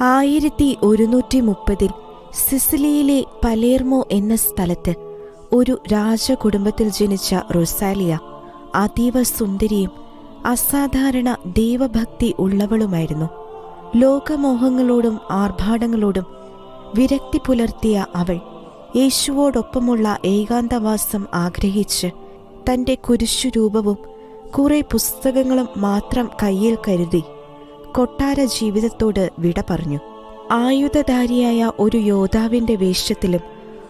ആയിരത്തി ഒരുന്നൂറ്റി മുപ്പതിൽ സിസിലിയിലെ പലേർമോ എന്ന സ്ഥലത്ത് ഒരു രാജകുടുംബത്തിൽ ജനിച്ച റൊസാലിയ അതീവ സുന്ദരിയും അസാധാരണ ദൈവഭക്തി ഉള്ളവളുമായിരുന്നു. ലോകമോഹങ്ങളോടും ആർഭാടങ്ങളോടും വിരക്തി പുലർത്തിയ അവൾ യേശുവോടൊപ്പമുള്ള ഏകാന്തവാസം ആഗ്രഹിച്ച് തന്റെ കുരിശുരൂപവും കുറെ പുസ്തകങ്ങളും മാത്രം കയ്യിൽ കരുതി. കൊട്ടാര ജീവിതത്തോട് വിട പറഞ്ഞു. ആയുധധാരിയായ ഒരു യോദ്ധാവിന്റെ വേഷത്തിലും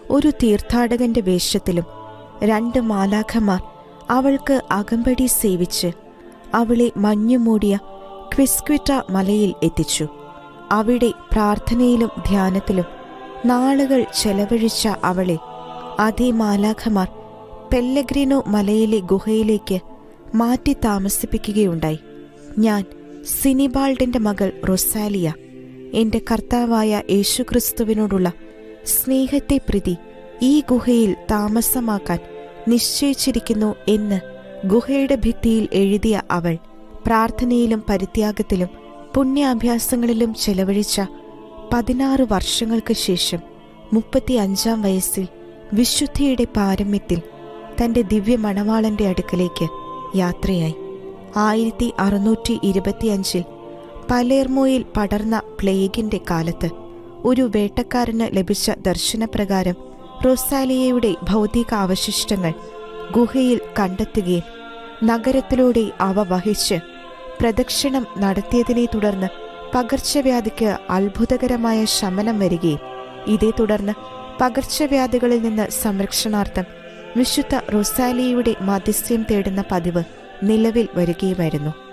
ഒരു തീർത്ഥാടകന്റെ വേഷത്തിലും രണ്ട് മാലാഖമാർ അവൾക്ക് അകമ്പടി സേവിച്ച് അവളെ മഞ്ഞുമൂടിയ ക്വിസ്ക്വിറ്റ മലയിൽ എത്തിച്ചു. അവിടെ പ്രാർത്ഥനയിലും ധ്യാനത്തിലും നാളുകൾ ചെലവഴിച്ച അവളെ അതേ മാലാഖമാർ പെല്ലഗ്രിനോ മലയിലെ ഗുഹയിലേക്ക് മാറ്റി താമസിപ്പിക്കുകയുണ്ടായി. ഞാൻ സിനിബാൾഡിന്റെ മകൾ റൊസാലിയ എന്റെ കർത്താവായ യേശുക്രിസ്തുവിനോടുള്ള സ്നേഹത്തെ പ്രതി ഈ ഗുഹയിൽ താമസമാക്കാൻ നിശ്ചയിച്ചിരിക്കുന്നു എന്ന് ഗുഹയുടെ ഭിത്തിയിൽ എഴുതിയ അവൾ പ്രാർത്ഥനയിലും പരിത്യാഗത്തിലും പുണ്യാഭ്യാസങ്ങളിലും ചെലവഴിച്ച പതിനാറ് വർഷങ്ങൾക്ക് ശേഷം മുപ്പത്തി അഞ്ചാം വയസ്സിൽ വിശുദ്ധിയുടെ പാരമ്യത്തിൽ തന്റെ ദിവ്യ മണവാളന്റെ അടുക്കലേക്ക് യാത്രയായി. ആയിരത്തി അറുന്നൂറ്റി ഇരുപത്തിയഞ്ചിൽ പലേർമോയിൽ പടർന്ന പ്ലേഗിന്റെ കാലത്ത് ഒരു വേട്ടക്കാരന് ലഭിച്ച ദർശനപ്രകാരം റൊസാലിയയുടെ ഭൗതിക അവശിഷ്ടങ്ങൾ ഗുഹയിൽ കണ്ടെത്തുകയും നഗരത്തിലൂടെ അവ വഹിച്ച് പ്രദക്ഷിണം നടത്തിയതിനെ തുടർന്ന് പകർച്ചവ്യാധിക്ക് അത്ഭുതകരമായ ശമനം വരികയും ഇതേ തുടർന്ന് പകർച്ചവ്യാധികളിൽ നിന്ന് സംരക്ഷണാർത്ഥം വിശുദ്ധ റൊസാലിയയുടെ മധ്യസ്ഥ്യം തേടുന്ന പതിവ് നിലവിൽ വരികയുമായിരുന്നു.